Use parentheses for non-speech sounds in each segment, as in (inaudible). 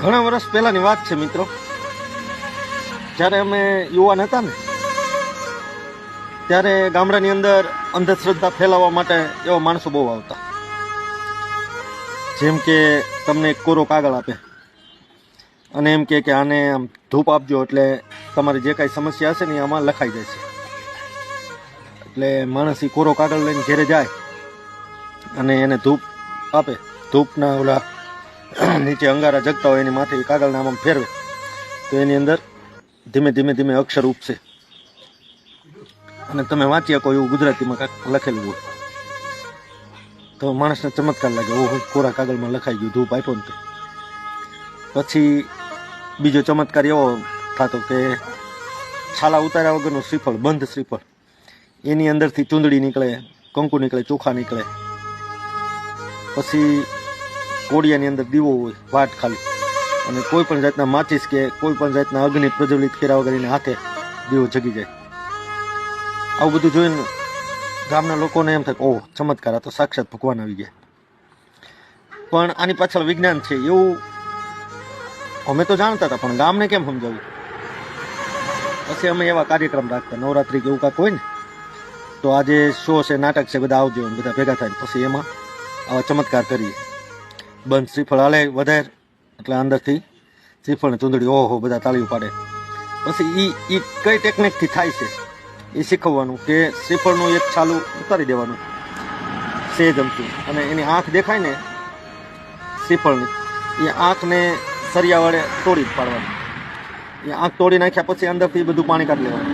ઘણા વર્ષ પહેલાની વાત છે મિત્રો. જ્યારે અમે યુવાન હતા ને, ત્યારે ગામડાની અંદર અંધશ્રદ્ધા ફેલાવવા માટે એવા માણસો બહુ આવતા. જેમ કે તમને એક કોરો કાગળ આપે. અને એમ કે આને આમ ધૂપ આપજો એટલે તમારી જે કાંઈ સમસ્યા હશે ને આમાં લખાઈ જશે એટલે માણસ એ કોરો કાગળ લઈને ઘેરે જાય અને એને ધૂપ આપે. ધૂપના ઓલા (clears throat) નીચે અંગારા જગતા હોય એની માથે એ કાગળને આમ ફેરવે. તો એની અંદર ધીમે ધીમે ધીમે અક્ષર ઉપસે. અને તમે વાંચી શકો એવું ગુજરાતીમાં લખેલું હોય. તો માણસને ચમત્કાર લાગે, ઓહો, કોરા કાગળમાં લખાઈ ગયું, ધૂપ આપ્યો ને પછી બીજો ચમત્કાર એવો થતો કે છાલા ઉતાર્યા વગરનું શ્રીફળ, બંધ શ્રીફળ. એની અંદરથી ચૂંદડી નીકળે, કંકુ નીકળે, ચોખા નીકળે. પછી કોડિયાની અંદર દીવો હોય, વાટ ખાલી. અને કોઈ પણ જાતના માચીસ કે કોઈ પણ જાતના અગ્નિ પ્રજ્વલિત કર્યા વગર એને હાથે દીવો જગી જાય. આવું બધું જોઈને ગામના લોકોને એમ થાય ઓહ, ચમત્કાર, આ તો સાક્ષાત ભગવાન આવી ગયા. પણ આની પાછળ વિજ્ઞાન છે, એવું અમે તો જાણતા હતા, પણ ગામને કેમ સમજાવ્યું? પછી અમે એવા કાર્યક્રમ રાખતા, નવરાત્રિ કે એવું કાંક હોય ને, તો આજે શો છે, નાટક છે, બધા આવજો બધા ભેગા થાય પછી એમાં આવા ચમત્કાર કરીએ. બંધ શ્રીફળ હાલે વધારે એટલે અંદરથી શ્રીફળ ને ચૂંદડી ઓહો બધા તાળી પાડે પછી એ એ કઈ ટેકનિકથી થાય છે? એ શીખવવાનું કે શ્રીફળનું એક છાલું ઉતારી દેવાનું. સેજ અમથું અને એની આંખ દેખાય ને, શ્રીફળની એ આંખને સરિયા વડે તોડી પાડવાની. એ આંખ તોડી નાખ્યા પછી અંદરથી બધું પાણી કાઢી લેવાનું.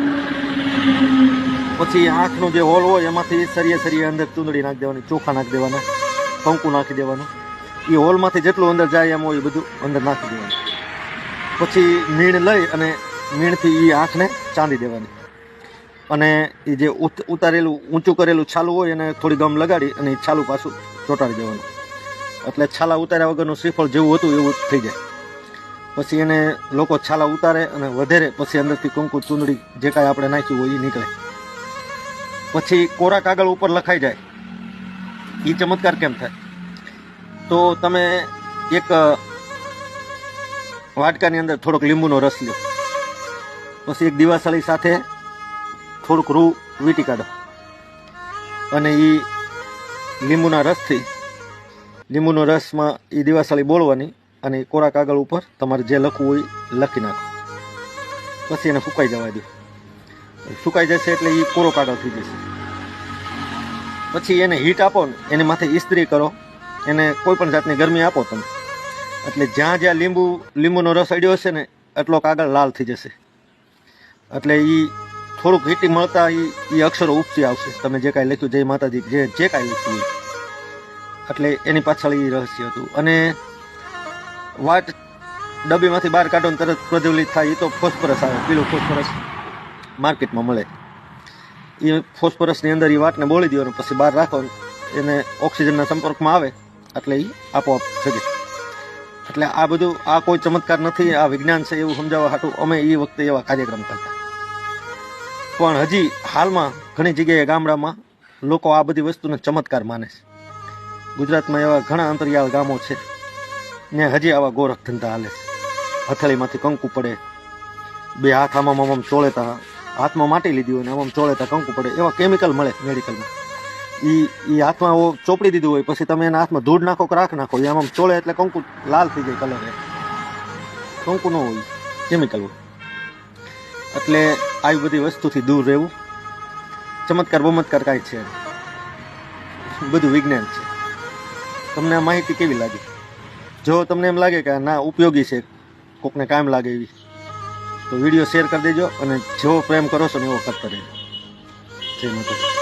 પછી આંખનો જે હોલ હોય એમાંથી સરિયે સરિયે અંદર ચૂંદડી નાખી દેવાની, ચોખા નાખી દેવાના, કંકુ નાખી દેવાનું. એ હોલમાંથી જેટલું અંદર જાય એમ હોય એ બધું અંદર નાખી દેવાનું. પછી મીણ લઈ અને મીણથી એ આંખને ચાંદી દેવાની. અને એ જે ઉતારેલું, ઊંચું કરેલું છાલું હોય એને થોડી ગમ લગાડી અને એ છાલું પાછું ચોંટાડી દેવાનું. એટલે છાલા ઉતાર્યા વગરનું શ્રીફળ જેવું હતું એવું થઈ જાય. પછી એને લોકો છાલા ઉતારે અને વધારે પછી અંદરથી કંકુ ચૂંદડી જે કાંઈ આપણે નાખ્યું હોય એ નીકળે. પછી કોરા કાગળ ઉપર લખાઈ જાય. એ ચમત્કાર કેમ થાય? તો તમે એક વાટકાની અંદર થોડોક લીંબુનો રસ લો પછી એક દિવાસળી સાથે થોડુંક રૂ વીટી કાઢો. અને એ લીંબુના રસથી, લીંબુનો રસમાં એ દિવાસળી બોળવાની અને કોરા કાગળ ઉપર તમારે જે લખવું હોય લખી નાખો. પછી એને સુકાઈ જવા દો. સુકાઈ જશે એટલે એ કોરો કાગળ થઈ જશે. પછી એને હીટ આપો ને, એની માથે ઇસ્ત્રી કરો. એને કોઈ પણ જાતની ગરમી આપો તમે. એટલે જ્યાં જ્યાં લીંબુ, લીંબુનો રસ અડ્યો હશે ને એટલો કાગળ લાલ થઈ જશે. એટલે એ થોડુંક હીટી મળતા એ એ અક્ષરો ઉપસી આવશે. તમે જે કાંઈ લખ્યું, જય માતાજી, જે જે કાંઈ લખ્યું એટલે એની પાછળ એ રહસ્ય હતું. અને વાટ ડબ્બીમાંથી બહાર કાઢો ને તરત પ્રજ્વલિત થાય એ તો ફોસ્ફરસ આવે પીલું ફોસ્ફરસ માર્કેટમાં મળે. એ ફોસ્ફરસની અંદર એ વાટને બોળી દો અને પછી બહાર રાખો એને ઓક્સિજનના સંપર્કમાં આવે. એટલે એ આપોઆપ જગે. એટલે આ બધું, આ કોઈ ચમત્કાર નથી, આ વિજ્ઞાન છે એવું સમજાવવા હાટું અમે એ વખતે એવા કાર્યક્રમ કરતા. પણ હજી હાલમાં ઘણી જગ્યાએ ગામડામાં લોકો આ બધી વસ્તુને ચમત્કાર માને છે. ગુજરાતમાં એવા ઘણા અંતરિયાળ ગામો છે, ને હજી આવા ગોરખ ધંધા હાલે છે. હથેળીમાંથી કંકુ પડે, બે હાથ આમાં આમ ચોળેતા, હાથમાં માટી લીધી હોય ને આમ ચોળેતા કંકુ પડે, એવા કેમિકલ મળે મેડિકલમાં ઈ એ હાથમાં ચોપડી દીધું હોય, પછી તમે એના હાથમાં ધૂળ નાખો કે રાખ નાખો એ આમ ચોળે એટલે કંકુ લાલ થઈ જાય કલર કંકુ ન હોય. કેમિકલ હોય. એટલે આવી બધી વસ્તુથી દૂર રહેવું. ચમત્કાર, બમત્કાર કાંઈ છે બધું વિજ્ઞાન છે. તમને આ માહિતી કેવી લાગી? જો તમને એમ લાગે કે ના ઉપયોગી છે, કોકને કામ લાગે એવી, તો વીડિયો શેર કરી દેજો અને જેવો પ્રેમ કરો છો ને એવો કરતા રહેજો જય માતાજી.